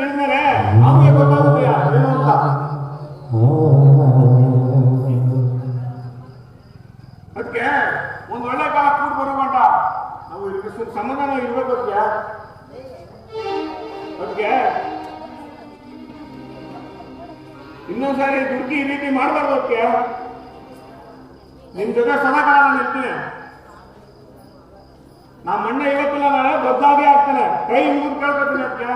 ತಿಳಿದ್ಮೇಲೆ ಅವನಿಗೆ ಗೊತ್ತಾಗುತ್ತೆ ಏನು ಅಂತ ಅದಕ್ಕೆ ಒಂದು ಒಳ್ಳೆ ಕಾಲ ಕೂಡ್ ಬರುವಂಟ ನಾವು ಸ್ವಲ್ಪ ಸಮಾಧಾನ ಇರ್ಬೇಕು ಅದಕ್ಕೆ. ಅದಕ್ಕೆ ಇನ್ನೊಂದ್ಸಾರಿ ದುಡ್ಕಿ ಈ ರೀತಿ ಮಾಡಬಾರ್ದು ಅದಕ್ಕೆ. ನಿಮ್ ಜೊತೆ ಸದಾಕಾಲ ನಾನು ಇರ್ತೀನಿ. ನಮ್ಮ ಅಣ್ಣ ಇವತ್ತಿಲ್ಲ ನಾಳೆ ಬದ್ದಾಗೆ ಆಗ್ತಾನೆ. ಕೈ ಮುಗಿದು ಕೇಳ್ಕೊತೀನಿ ಅದಕ್ಕೆ.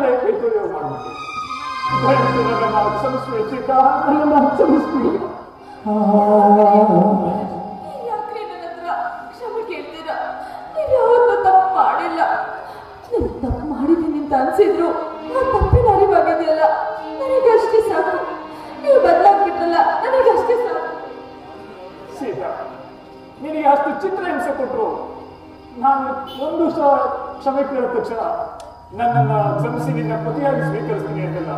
ಕಣ್ಣಿನಲ್ಲೇ ಕೈ ತೊಳೆಯೋ ಮಾಡ್ಬಿಟ್ಟು ದಯವಿಟ್ಟು ನನ್ನನ್ನ ಕ್ಷಮಿಸ್ಬಿಡು ಸೀತಾ ನನ್ನನ್ನ ಕ್ಷಮಿಸ್ಬಿಡು ಯಾಕ್ರಿ ನನ್ನ ಹತ್ರ ಕ್ಷಮೆ ಕೇಳ್ತೀರಾ? ನೀವು ಯಾವತ್ತೂ ತಪ್ಪು ಮಾಡಿಲ್ಲ. ನೀವು ತಪ್ಪು ಮಾಡಿದ್ದೀನಿ ಅಂತ ಅನ್ಸಿದ್ರು ನಾನು ತಪ್ಪಿನ ಅರಿವಾಗಿದೆಯಲ್ಲ ಅಷ್ಟೇ ಸಾಕು. ನೀವು ಬದಲಾಗ್ಬಿಟ್ಟಲ್ಲ ನನಗೆ ಅಷ್ಟೇ ಸಾಕು. ಸೀತಾ ನಿನಗೆ ಅಷ್ಟು ಚಿತ್ರ ಹಿಂಸೆ ಕೊಟ್ಟರು ನಾನು ಒಂದು ಸಹ ಕ್ಷಮೆ ಕೇಳಿದ ತಕ್ಷಣ ನನ್ನನ್ನ ಕ್ಷಮಿಸಿ ನಿನ್ನ ಪತಿಯಾಗಿ ಸ್ವೀಕರಿಸ್ತೀನಿ ಅಂತೆಲ್ಲ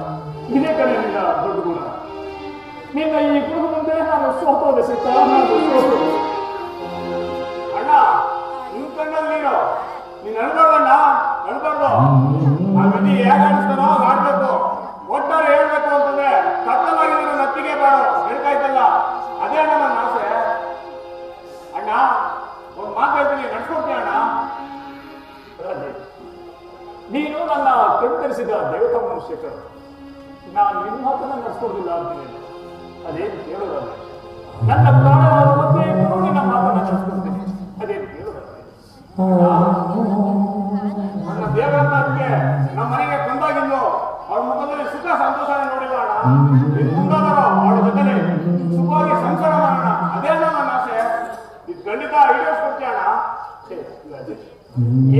ಇದೇ ಕಡೆ ನಿನ್ನ ದೊಡ್ಡ ಗುಣ ನಿನ್ನ ಈ ಗುರು ಮುಂದೆ ನಾನು ಸೋತೋದೆ ಸಿಕ್ಕ ನಾನು ಅಣ್ಣ ನಿನ್ ಕಣ್ಣಲ್ಲಿ ನೀನು. ನೀನ್ ಅಣ್ಣ ಅಳ್ಬಾರ್ದು ಆ ಹೇಗೆ ಅನಿಸ್ತಾನೋ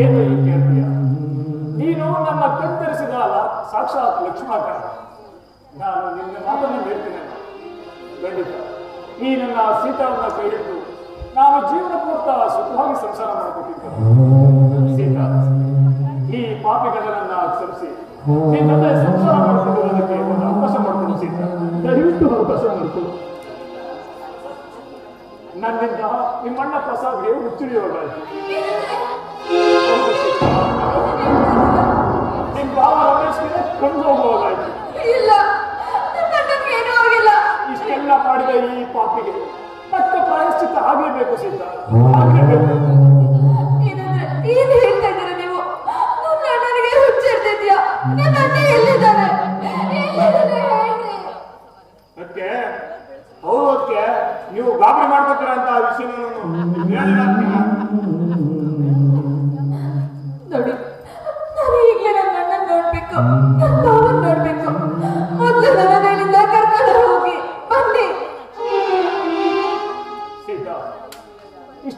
ಏನು ಕೇಳ್ತೀಯ ನೀನು ನನ್ನ ಕತ್ತರಿಸಿದ ಸಾಕ್ಷಾತ್ ಲಕ್ಷ್ಮಣ ನಾನು ನಿನ್ನ ಮಾತನ್ನು ಹೇಳ್ತೇನೆ. ಖಂಡಿತ. ಈ ನನ್ನ ಸೀತಾವನ್ನ ಕೈ ನಾನು ಜೀವನ ಪೂರ್ತ ಸುಖವಾಗಿ ಸಂಸಾರ ಮಾಡಿಕೊಟ್ಟಿದ್ದೆ ಸೀತಾ, ಈ ಪಾಪಿಗಳನ್ನ ಕ್ಷಮಿಸಿ. ನಿನ್ನ ಜೊತೆ ಸಂಸಾರ ಮಾಡಿಕೊಂಡಿರೋದಕ್ಕೆ ಒಂದು ಅವಕಾಶ ಮಾಡಿಕೊಂಡು, ಸೀತಾ. ದಯವಿಟ್ಟು ಅವಕಾಶ ಮಾಡಿಕೊಂಡು. ನನ್ನಿಂದ ನಿಮ್ಮಣ್ಣ ಪ್ರಸಾದ್ಗೆ ನಿಮ್ ಭಾವ ರಮೇಶ್ಗೆ ಕೊಂಡು ಹೋಗುವಾಗ ಇಲ್ಲ ಇಷ್ಟೆಲ್ಲ ಮಾಡಿದ ಈ ಪಾಪಿಗೆ. ತಕ್ಕ ಪ್ರಾಯಶ್ಚಿತ್ತ ಆಗಲೇಬೇಕು ಸಿದ್ಧ. ಆಗಲೇಬೇಕು.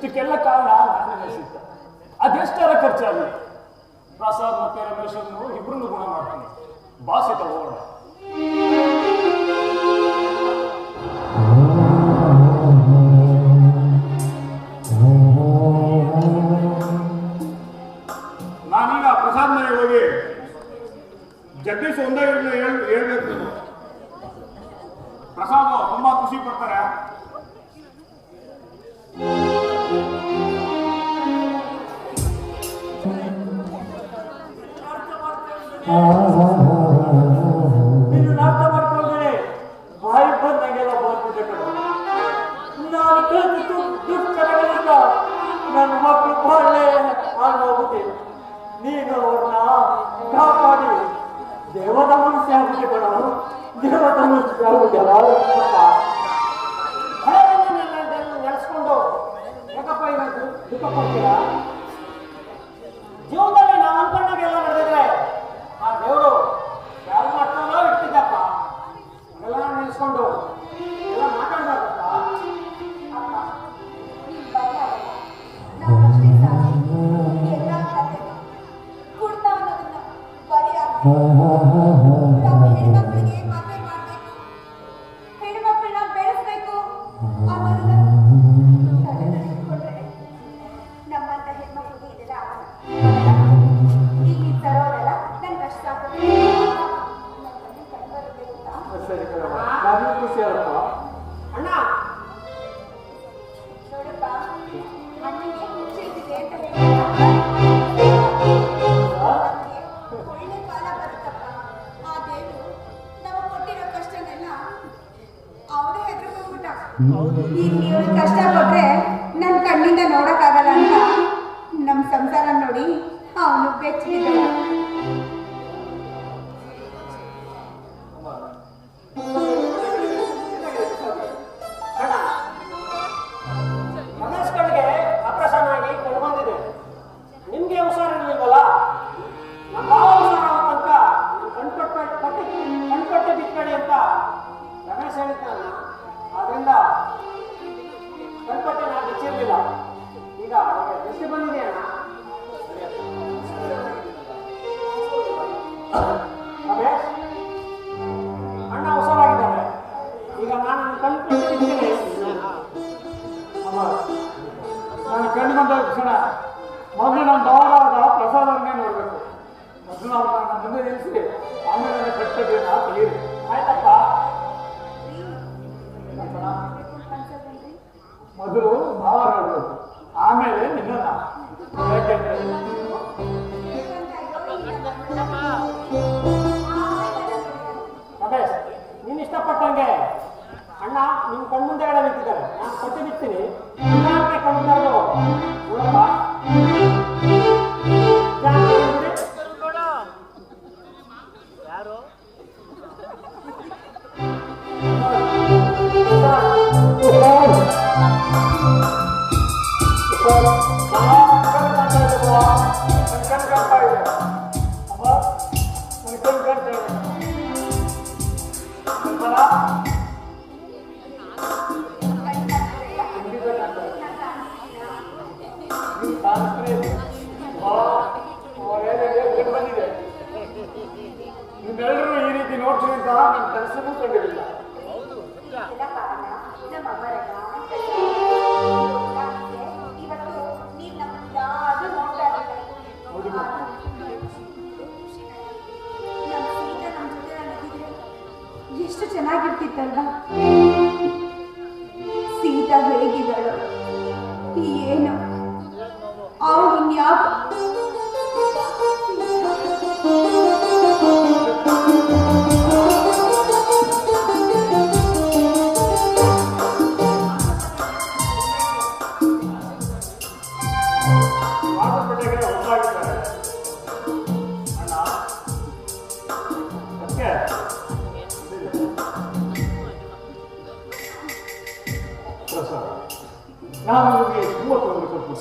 ಇಷ್ಟಕ್ಕೆಲ್ಲ ಕಾರಣ ರಮೇಶ್ ಇದ್ದ ಅದೆಷ್ಟರ ಖರ್ಚಾಗಲಿ ಪ್ರಸಾದ್ ಮತ್ತೆ ರಮೇಶ್ ಅವರು ಇಬ್ಬರನ್ನು ಗುಣ ಮಾಡ್ತಾನೆ. ಭಾಷೆ ತಗೋಣ ನಾನೀಗ ಪ್ರಸಾದ್ ಮನೆಗೆ ಹೋಗಿ ಜಗದೀಶ್ ಒಂದೇ ಹೇಳ್ಬೇಕು. ಪ್ರಸಾದ್ ತುಂಬಾ ಖುಷಿ ಪಡ್ತಾರೆ. ನೀನು ಅರ್ಥ ಮಾಡ್ಕೊಂಡ್ರೆ ಬಾಯಿ ಬಂದ್ಬಿಟ್ಟೆ ಕಣ. ನಾನು ನನ್ನ ಕಾಪಾಡಿ. ನೆನೆಸ್ಕೊಂಡು ಯಾಕಪ್ಪ ಇವತ್ತು ದುಃಖ ಪಡ್ತೀರಾ ha ha ha ha ha ಕಷ್ಟ ಕೊಟ್ರೆ ನನ್ನ ಕಣ್ಣಿಂದ ನೋಡಕ್ಕಾಗಲ್ಲ ಅಂತ. ನಮ್ಮ ಸಂಸಾರ ನೋಡಿ ಅವನು ಬೆಚ್ಚಿದ್ದ ನಾನು ಕಂಡು ಬಂದ ಕ್ಷಣ ಮೊದಲು ನಮ್ಮ ಭಾವರಾದ ಪ್ರಸಾದವನ್ನೇ ನೋಡಬೇಕು ಮೊದಲು ನಾವು ನನ್ನ ಮುಂದೆ ನಿಲ್ಲಿಸಿ ಆಮೇಲೆ ಕಟ್ಟಬೇಕು ಕಟ್ಟಡಿಯನ್ನ ತಿಳಿಯಿರಿ ಆಯ್ತಪ್ಪ ಮೊದಲು ಭಾವ ಆಮೇಲೆ ನಿನ್ನ ಯಾಕೆಂದ್ರೆ ನಿಮ್ಮೆಲ್ಲರೂ ಈ ರೀತಿ ನೋಡ್ತೀನಿ ಅಂತ ನನ್ನ ಕೆಲಸನೂ ಕಂಡಿರಲಿಲ್ಲ ಚೆನ್ನಾಗಿರ್ತಿತ್ತಲ್ವಾ ಸೀತಾ ಹೇಗಿದ್ದಾಳು ಏನು. ಅವಳು ಇನ್ಯಾವ ಕಾಲುವೆ ಮೂವತ್ತೊಂದು ಕೊಟ್ಟು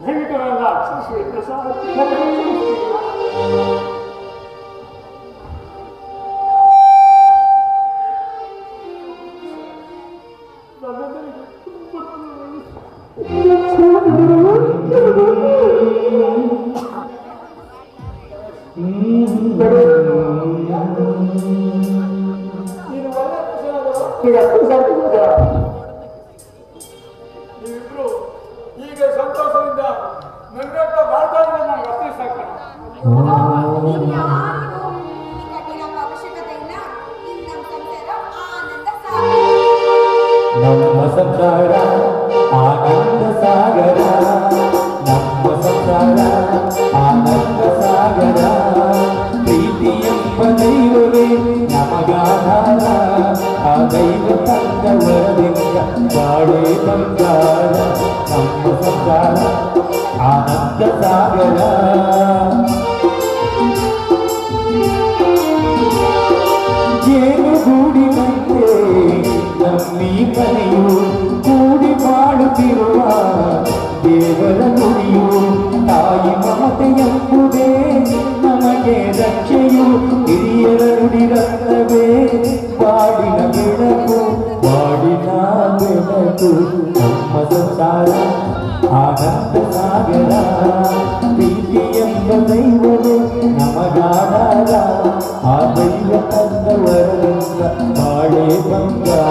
ದೈವಿಕವೆಲ್ಲ ಶಿಶು ಪ್ರಸಾದ ನಮ್ಮ ಸಂಸಾರ ಆನಂದ ಸಾಗರ ನಮ್ಮ ಸಂಸಾರ ಆನಂದ ಸಾಗರ ನಮ್ಮ ಸಂಸಾರ ಆನಂದ ಸಾಗರ ಪ್ರೀತಿ ಎಂಬ ದೈವವೇ ನಮಗಾಧಾರ ಆ ದೈವ ತಂದ ವರದಿಂದ ಬಾಳೆ ಬಂಗಾರ ನಮ್ಮ ಸಂಸಾರ ಆನಂದ ಸಾಗರ ಜೇನು ಗೂಡಿನಂತೆ ನಮ್ಮಿ ಮನೆಯು ಕೂಡಿ ಮಾಡುತ್ತಿರುವ ದೇವರ ನುಡಿಯು ತಾಯಿ ಮಮತೆ ನಮಗಾಧಾರ ಆ